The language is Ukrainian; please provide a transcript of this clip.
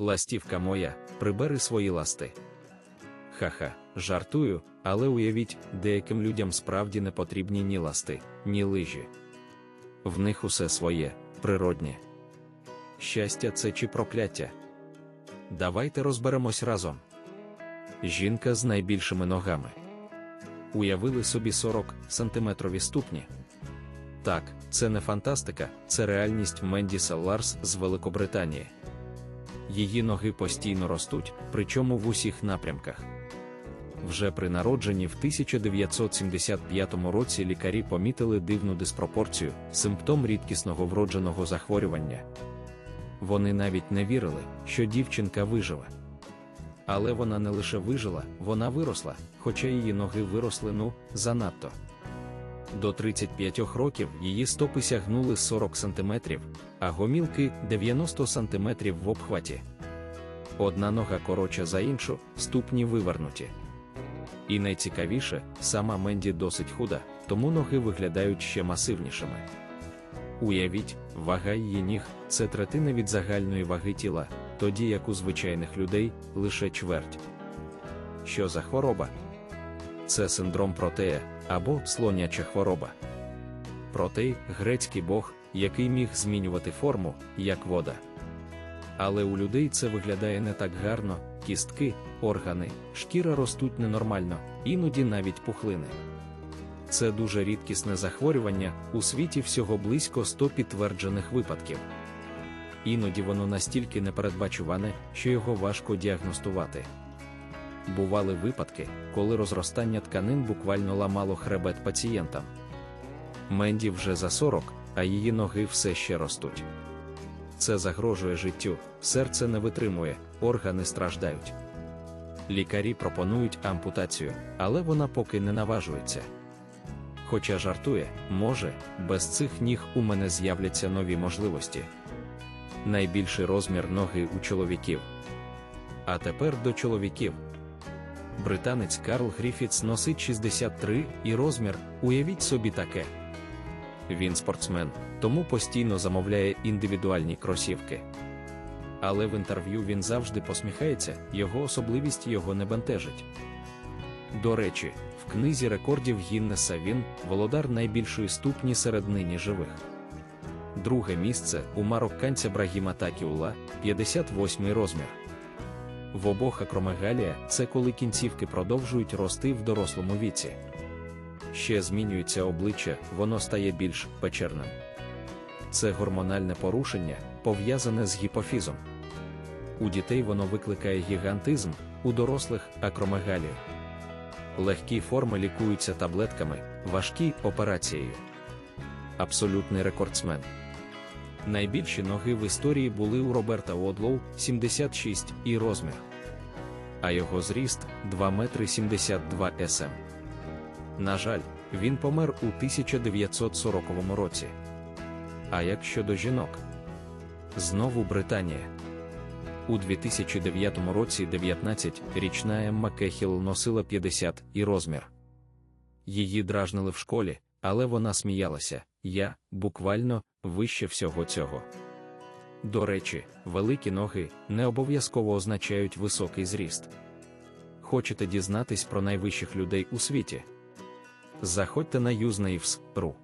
ластівка моя, прибери свої ласти. Ха-ха, жартую, але уявіть, деяким людям справді не потрібні ні ласти, ні лижі. В них усе своє, природнє. Щастя це чи прокляття. Давайте розберемось разом. Жінка з найбільшими ногами. Уявили собі 40 сантиметрові ступні. Так, це не фантастика, це реальність Мендіса Ларс з Великобританії. Її ноги постійно ростуть, причому в усіх напрямках. Вже при народженні в 1975 році лікарі помітили дивну диспропорцію, симптом рідкісного вродженого захворювання. Вони навіть не вірили, що дівчинка виживе. Але вона не лише вижила, вона виросла, хоча її ноги виросли ну, занадто. До 35 років її стопи сягнули 40 см, а гомілки 90 см в обхваті. Одна нога коротша за іншу, ступні вивернуті. І найцікавіше, сама Менді досить худа, тому ноги виглядають ще масивнішими. Уявіть, вага її ніг це третина від загальної ваги тіла, тоді як у звичайних людей лише чверть. Що за хвороба? Це синдром протея або слоняча хвороба. Протей грецький бог, який міг змінювати форму, як вода. Але у людей це виглядає не так гарно, кістки, органи, шкіра ростуть ненормально, іноді навіть пухлини. Це дуже рідкісне захворювання, у світі всього близько 100 підтверджених випадків. Іноді воно настільки непередбачуване, що його важко діагностувати. Бували випадки, коли розростання тканин буквально ламало хребет пацієнтам. Менді вже за 40, а її ноги все ще ростуть. Це загрожує життю, серце не витримує, органи страждають. Лікарі пропонують ампутацію, але вона поки не наважується. Хоча жартує, може, без цих ніг у мене з'являться нові можливості. Найбільший розмір ноги у чоловіків. А тепер до чоловіків. Британець Карл Гріфітс носить 63 і розмір, уявіть собі таке. Він спортсмен, тому постійно замовляє індивідуальні кросівки. Але в інтерв'ю він завжди посміхається, його особливість його не бентежить. До речі, в книзі рекордів Гіннеса він володар найбільшої ступні серед нині живих. Друге місце у марокканця Брагіма Такіула 58 розмір. В обох акромегалія це коли кінцівки продовжують рости в дорослому віці. Ще змінюється обличчя, воно стає більш печерним. Це гормональне порушення, пов'язане з гіпофізом. У дітей воно викликає гігантизм, у дорослих акромегалію. Легкі форми лікуються таблетками, важкі операцією. Абсолютний рекордсмен. Найбільші ноги в історії були у Роберта Одлоу 76 і розмір. А його зріст 2 метри 72 см. На жаль, він помер у 1940 році. А як щодо жінок? Знову Британія. У 2009 році 19-річна Емма Кехіл носила 50 і розмір. Її дражнили в школі, але вона сміялася я, буквально, вище всього цього. До речі, великі ноги не обов'язково означають високий зріст. Хочете дізнатись про найвищих людей у світі? Заходьте на usenaves.ru